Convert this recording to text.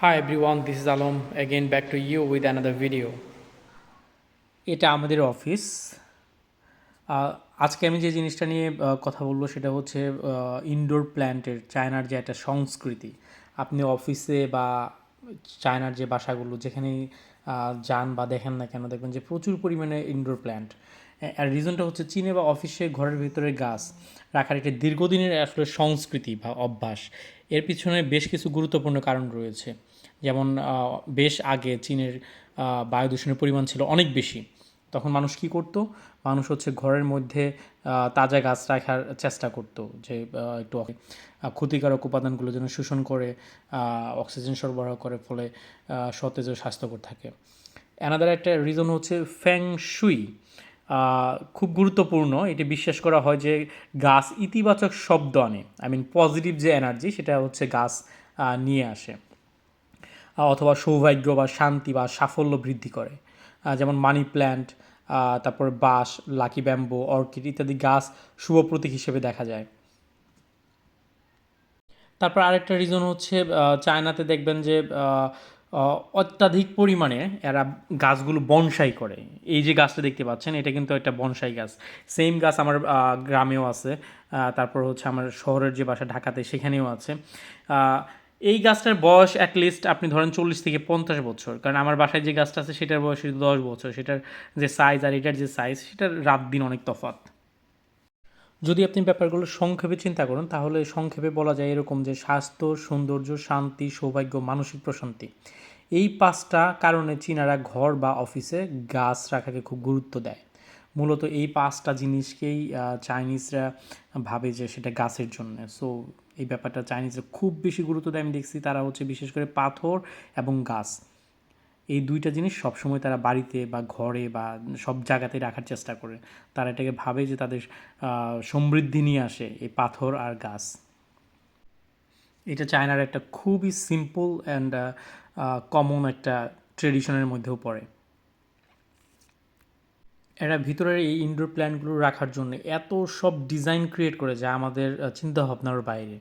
Hi everyone, this is Alom. Again back to you with another video. এটা আমাদের office আজকে আমি যে জিনিসটা নিয়ে কথা বলব সেটা হচ্ছে ইনডোর প্ল্যান্টের চায়নার যে একটা সংস্কৃতি। আপনি অফিসে বা চায়নার যে বাসাগুলো যেখানেই যান বা দেখেন না কেন দেখবেন যে প্রচুর পরিমাণে ইনডোর প্ল্যান্ট আর রিজনটা হচ্ছে চীনে বা অফিসে ঘরের ভিতরে গাছ রাখার একটা দীর্ঘদিনের আসলে সংস্কৃতি বা অভ্যাস। এর পিছনে বেশ কিছু গুরুত্বপূর্ণ কারণ রয়েছে। যেমন বেশ আগে চীনের বায়ু দূষণের পরিমাণ ছিল অনেক বেশি। তখন মানুষ কি করতো? মানুষ হচ্ছে ঘরের মধ্যে তাজা গাছ রাখার চেষ্টা করতো যে একটু ক্ষতিকারক উপাদানগুলো যেন শোষণ করে অক্সিজেন সরবরাহ করে, ফলে সতেজ ও স্বাস্থ্যকর থাকে। অ্যানাদার একটা রিজন হচ্ছে ফ্যাং শুই খুব গুরুত্বপূর্ণ। এটি বিশ্বাস করা হয় যে গাছ ইতিবাচক শব্দ আনে। আই মিন পজিটিভ যে এনার্জি সেটা হচ্ছে গাছ নিয়ে আসে। অথবা সৌভাগ্য বা শান্তি বা সাফল্য বৃদ্ধি করে। যেমন মানি প্ল্যান্ট তারপর বাঁশ লাকি ব্যাম্বো অর্কিড ইত্যাদি গাছ শুভ প্রতীক হিসেবে দেখা যায়। তারপর আরেকটা রিজন হচ্ছে চায়নাতে দেখবেন যে অত্যাধিক পরিমাণে এরা গাছগুলো বনসাই করে। এই যে গাছটা দেখতে পাচ্ছেন, এটা কিন্তু একটা বনসাই গাছ। সেম গাছ আমার গ্রামেও আছে তারপর হচ্ছে আমার শহরের যে বাসা ঢাকাতে, সেখানেও আছে। এই গাছটার বয়স অ্যাটলিস্ট আপনি ধরেন চল্লিশ থেকে পঞ্চাশ বছর। কারণ আমার বাসায় যে গাছটা আছে, সেটার বয়স দশ বছর। সেটার যে সাইজ আর এটার যে সাইজ সেটার রাত দিন অনেক তফাৎ। যদি আপনি ব্যাপারগুলো সংক্ষেপে চিন্তা করেন, তাহলে সংক্ষেপে বলা যায় এরকম যে স্বাস্থ্য, সৌন্দর্য, শান্তি, সৌভাগ্য, মানসিক প্রশান্তি। এই পাঁচটা কারণে চীনারা ঘর বা অফিসে গাছ রাখাকে খুব গুরুত্ব দেয়। মূলত এই পাঁচটা জিনিসকেই চাইনিজরা ভাবে যে সেটা গাছের জন্য। সো, এই ব্যাপারটা চাইনিজরা খুব বেশি গুরুত্ব দেয়, আমি দেখছি তারা হচ্ছে বিশেষ করে পাথর এবং গাছ। এই দুইটা জিনিস সবসময় তারা বাড়িতে বা ঘরে বা সব জায়গাতেই রাখার চেষ্টা করে। তারা এটাকে ভাবে যে তাদের সমৃদ্ধি নিয়ে আসে এই পাথর আর গাছ। এটা চায়নার একটা খুবই সিম্পল অ্যান্ড কমন একটা ট্রেডিশনের মধ্যেও পড়ে। এরা ভিতরের এই ইনডোর প্ল্যান্টগুলো রাখার জন্য এত সব ডিজাইন ক্রিয়েট করে যা আমাদের চিন্তাভাবনার বাইরে।